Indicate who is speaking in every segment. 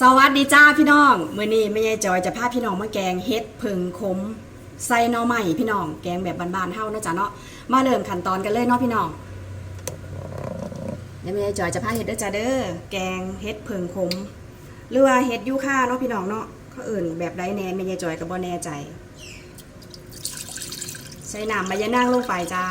Speaker 1: สวัสดีจ้าพี่น้องเมื้อนี้แม่ยายจอยจะพาพี่น้องมาแกงเฮ็ดผึ่งขมใส่หน่อไม้พี่น้อง แกงแบบบานๆเฮานะจ๊ะเนาะมาเริ่มขั้นตอนกันเลยเนาะพี่น้องเดี๋ยวแม่ยายจอยจะพาเฮ็ดเด้อจ้าเด้อแกงเฮ็ดผึ่งขมหรือว่าเฮ็ดยูค่าเนาะพี่น้องเนาะเขาเอื่นแบบใดแน่แม่ยายจอยก็บ่แน่ใจ ใส่น้ำใบยะนางลงไปจ้า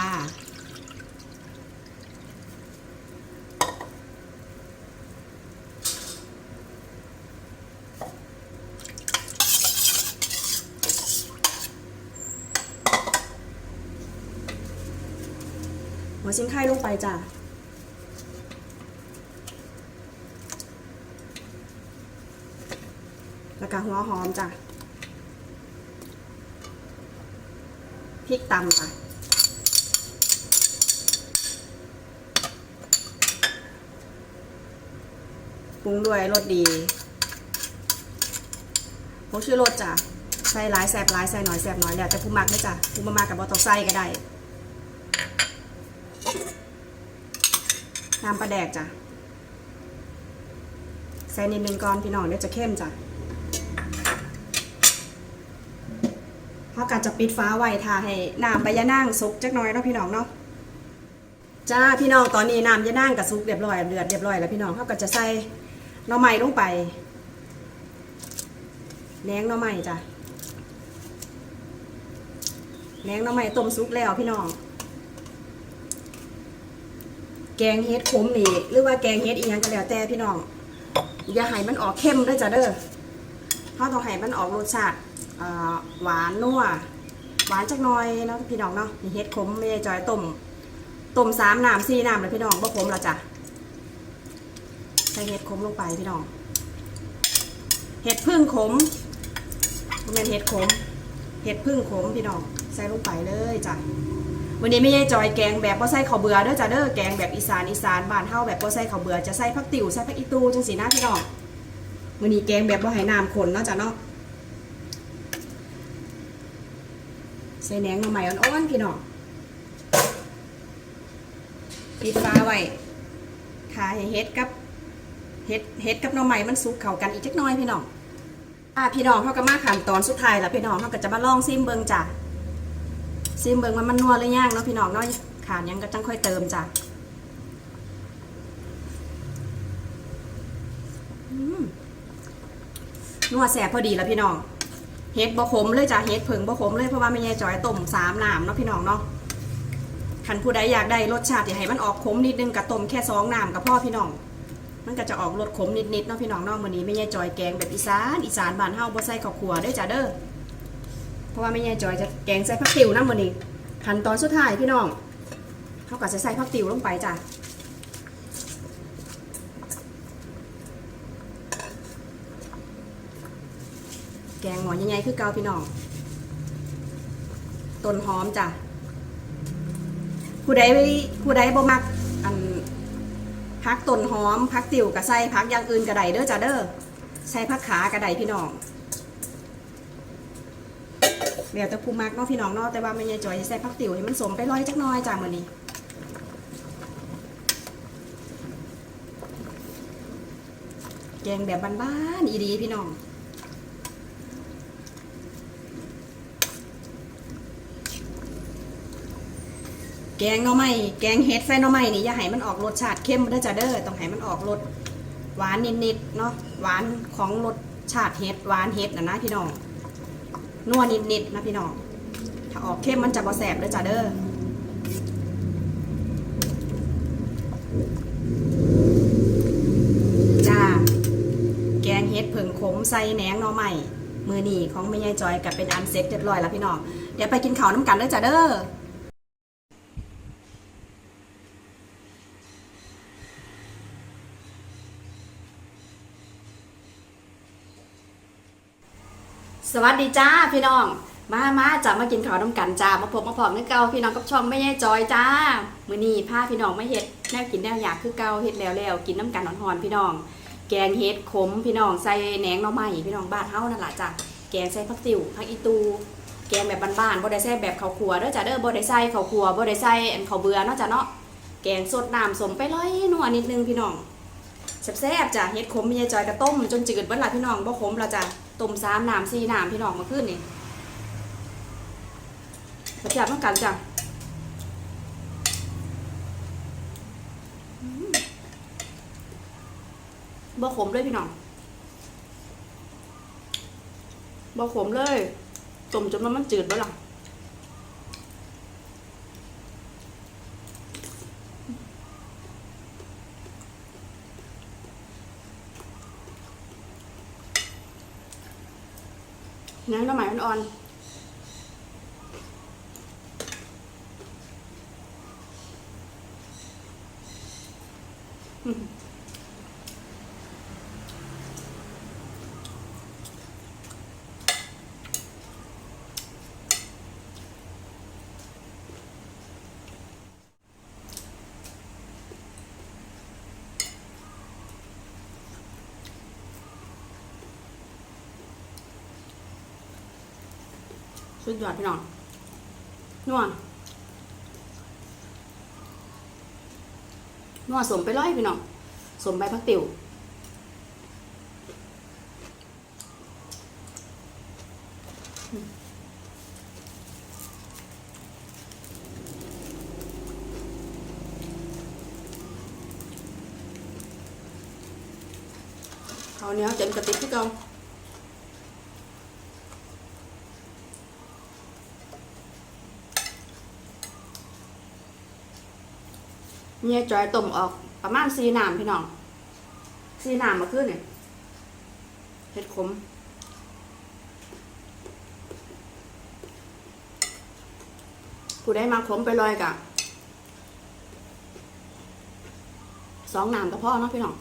Speaker 1: หัวชิ้นไข่ลงไปจ้ะแล้วก็หัวหอมจ้ะพริกตำจ้ะปรุงด้วยรสดีผงชูรสจ้ะใส่หลายแสบหลายใส่หน่อยแสบหน่อยแล้วแต่ผู้มักเลยจ้ะผู้มามากกับบอตองใส่ก็ได้ น้ำปลาแดกจ้ะ ใส่นิดนึงก่อนพี่น้องเดี๋ยวจะเข้มจ้ะเขาะก็จะปิดฟ้าไว้ทาให้น้ำใบยะนางสุกจักหน่อยเนาะพี่น้องเนาะจ้าพี่น้องตอนนี้น้ำยะนางกับสุกเรียบร้อยเดือดเรียบร้อยแล้วพี่น้องเขาก็จะใส่หน่อไม้ลงไปแหนงหน่อไม้จ้ะแหนงหน่อไม้ต้มสุกแล้วพี่น้อง แกงเฮ็ดขมนี่ หรือว่าแกงเฮ็ดอีหยังก็แล้วแต่พี่น้อง อย่าให้มันออกเข้มเด้จ้ะเด้อเราต้องให้มันออกรสชาติหวานนัวหวานจักหน่อยเนาะพี่น้องเนาะนี่เฮ็ดขมไม่ได้จอยต้มต้มสามน้ำสี่น้ำเลยพี่น้องบ่ขมแล้วจ้ะใส่เฮ็ดขมลงไปพี่น้องเฮ็ดพึ่งขมบ่แม่นเฮ็ดขมเฮ็ดพึ่งขมพี่น้อง ใส่ลงไปเลยจ้ะ วันนี้ไม่ใช่จอยแกงแบบบ่ใส่ข้าวเบื่อเด้อจ้ะเด้อแกงแบบอีสานอีสานบ้านเฮาแบบบ่ใส่ข้าวเบื่อจะใส่ผักติ๋วใส่ผักอีตูจังสีนะพี่น้องวันนี้แกงแบบบ่ให้น้ำข้นเนาะจ้ะเนาะใส่แหนงหน่อไม้อ่อนๆพี่น้องปิดฟ้าไว้ทาให้เฮ็ดกับเฮ็ดเฮ็ดกับหน่อไม้มันสุกเข้ากันอีกจักน่อยพี่น้องอะพี่น้องเฮาก็มาขั้นตอนสุดท้ายแล้วพี่น้องเฮาก็จะมาลองซิมเบิ่งจ้ะ ซิมเบิงมันมันนัวหรือยังเนาะพี่น้องเนาะขาดยังก็จังค่อยเติมจ้ะนัวแสบพอดีแล้วพี่น้องเฮ็ดบ่ขมเลยจ้ะเฮ็ดเผิงบ่ขมเลยเพราะว่าไม่แย่จอยต้มสามน้ำเนาะพี่น้องเนาะคันผู้ใดอยากได้รสชาติที่ให้มันออกขมนิดนึงก็ต้มแค่สองน้ำกับพ่อพี่น้อง มันก็จะออกรสขมนิดๆเนาะพี่น้องเนาะมื้อนี้ไม่แย่จอยแกงแบบอีสานอีสานบ้านเฮาบ่ใส่ข้าวคั่วด้อจ้ะเด้อ เพราะว่าไม่แย่จอยจะแกงใส่ผักติ๋วน้ำมันนี่ขั้นตอนสุดท้ายพี่น้องเขาก็จะใส่ผักติ๋วลงไปจ้ะแกงหมอใหญ่ๆคือเกาพี่น้องต้นหอมจ้ะผู้ใดผู้ใดบ่มักอันพักต้นหอมพักติ๋วกับใส่พักอย่างอื่นกระไดเด้อจ้ะเด้อใส่ผักขากระไดพี่น้อง เดี๋ยวจะพูมักเนาะพี่น้องเนาะแต่ว่าไม่ยายจอยจะใส่ผักติ๋วให้มันสมไปร้อยจักหน้อยจ้ามื้อนี้แกงแบบบ้านๆอีดีพี่น้องแกงหน่อไม้แกงเฮ็ดใส่หน่อไม้นี่อย่าให้มันออกรสชาติเข้มเด้อจ้าเด้อต้องให้มันออกรสหวานนิดๆเนาะหวานของรสชาติเฮ็ดหวานเฮ็ดนะนะพี่น้อง นัวนิดๆนะพี่น้อง ถ้าออกเข้มมันจะบ่แสบเลยจ้าเด้อจ้า แกงเฮ็ดผึ่งขมใส่แหนงหน่อใหม่มือนี่ของแม่ยายจอยกับเป็นอันเซ็ตเรียบร้อยแล้วพี่น้อง เดี๋ยวไปกินข้าวน้ำกันเลยจ้าเด้อ สวัสดีจ้าพี่น้อง มามาจะมากินข้าวน้ำกันจ้ามาพบมาพอกนึกเกาพี่น้องกับช่องไม่แย่จอยจ้ามือนี้พาพี่น้องไมาเฮ็ดแนวกินแนวอยากคือเกาเฮ็ดแล้วแล้วกินน้ำกันหอนๆพี่น้อง แกงเฮ็ดขมพี่น้องใส่แหนงหน่อไม้พี่น้องบ้านเฮานั่นแหละจ้ะแกงใส่ผักติ๋วผักอีตูแกงแบบบ้านๆบ่ได้ใส่แบบข้าวคั่วเด้อจ้ะเด้อบ่ได้ใส่ข้าวคั่วบ่ได้ใส่ข้าวเบื่อเนาะจ้ะเนาะแกงสดน้ำสมไปร้อยนัวนิดนึงพี่น้อง แซ่บๆจ้ะเฮ็ดขมมียายจอยกระต้มจนจืดเบิ่ล่ะพี่น้องบ่ขมละจ้ะต้มสามน้ำสี่น้ำพี่น้องมาขึ้นนี่ประจับต้องกันจ้ะบ่ขมเลยพี่น้องบ่ขมเลยต้มจนมันมันจืดเบิ่ล่ะ น้ำน้ำใหม่อ่อนๆอืม สุดยอดพี่น้องนัวนัวสมไปร้อยพี่น้องสมใบพักติ๋วอืมเขาวเหนี้ยวเต็มกระติกที่เก่า เนี่ยจอยต้มออกประมาณสี่น้ำพี่น้องสี่น้ำมาขึ้นเนี่ยเห็ดขมผู้ได้มาขมไปลอยกะสองน้ำก็พอเนาะพี่น้อง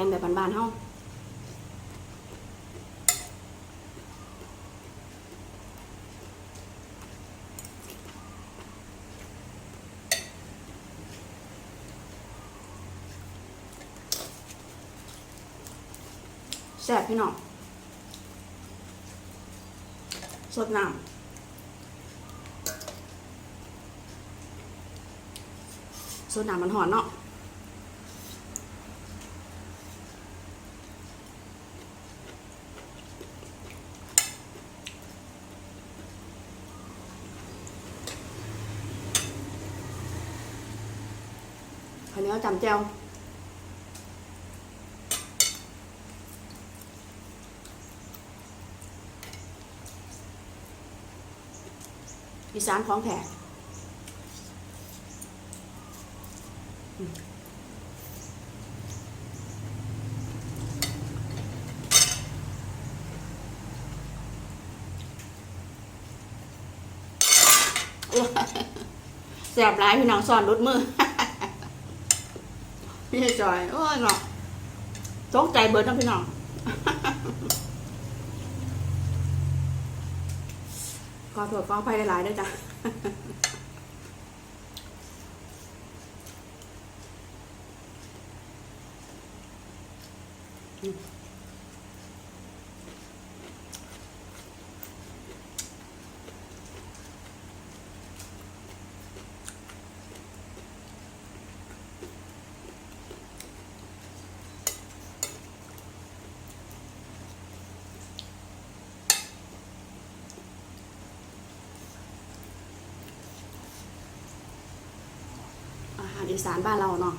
Speaker 1: แกงแบบบานๆเฮาแซ่บพี่น้องสดน้ำสดน้ำมันหอนเนาะ ข้าวเห นียวจำแจ่วอีสานของแท้อืมโอ้ยแสบร้ายพี่น้องสอนรุดมือ พี่ให้จอยโอ้ยเนาะตกใจเบิร์ดนะพี่น้องขอโทษขออภัยหลายๆด้วยจ้ะอืม อีสานบ้านเราเนาะ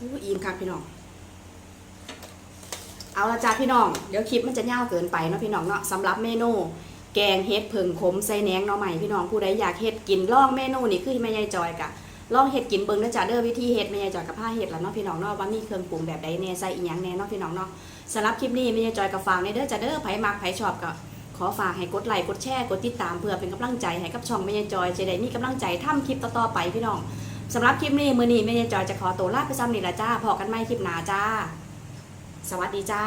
Speaker 1: อู้อิ่มครับพี่น้อง เอาละจ้าพี่น้อง เดี๋ยวคลิปมันจะยาวเกินไปเนาะพี่น้องเนาะสำหรับเมนู แกงเฮ็ดเพิงขมใส่แหนงหน่อใหม่พี่น้องผู้ใดอยากเฮ็ดกินลองเมนูนี่คือแม่ยายจอยกะลองเฮ็ดกินเบิ่งเด้อจ้าเด้อวิธีเฮ็ดแม่ยายจอยกับผ้าเฮ็ดแล้วเนาะพี่น้องเนาะว่ามีเครื่องปรุงแบบใดแน่ใส่อีหยังแน่เนาะพี่น้องเนาะสำหรับคลิปนี้แม่ยายจอยกับฝากในเด้อจ้าเด้อไผมักไผชอบก็ขอฝากให้กดไลค์กดแชร์กดติดตามเพื่อเป็นกำลังใจให้กับช่องแม่ยายจอยจะได้มีกำลังใจทำคลิปต่อๆไปพี่น้อง สำหรับคลิปนี้มือนี้แม่ยายจอยจะขอตัวลาไปซ้ำนี่ละจ้าพอกันใหม่คลิปหน้าจ้า สวัสดีจ้า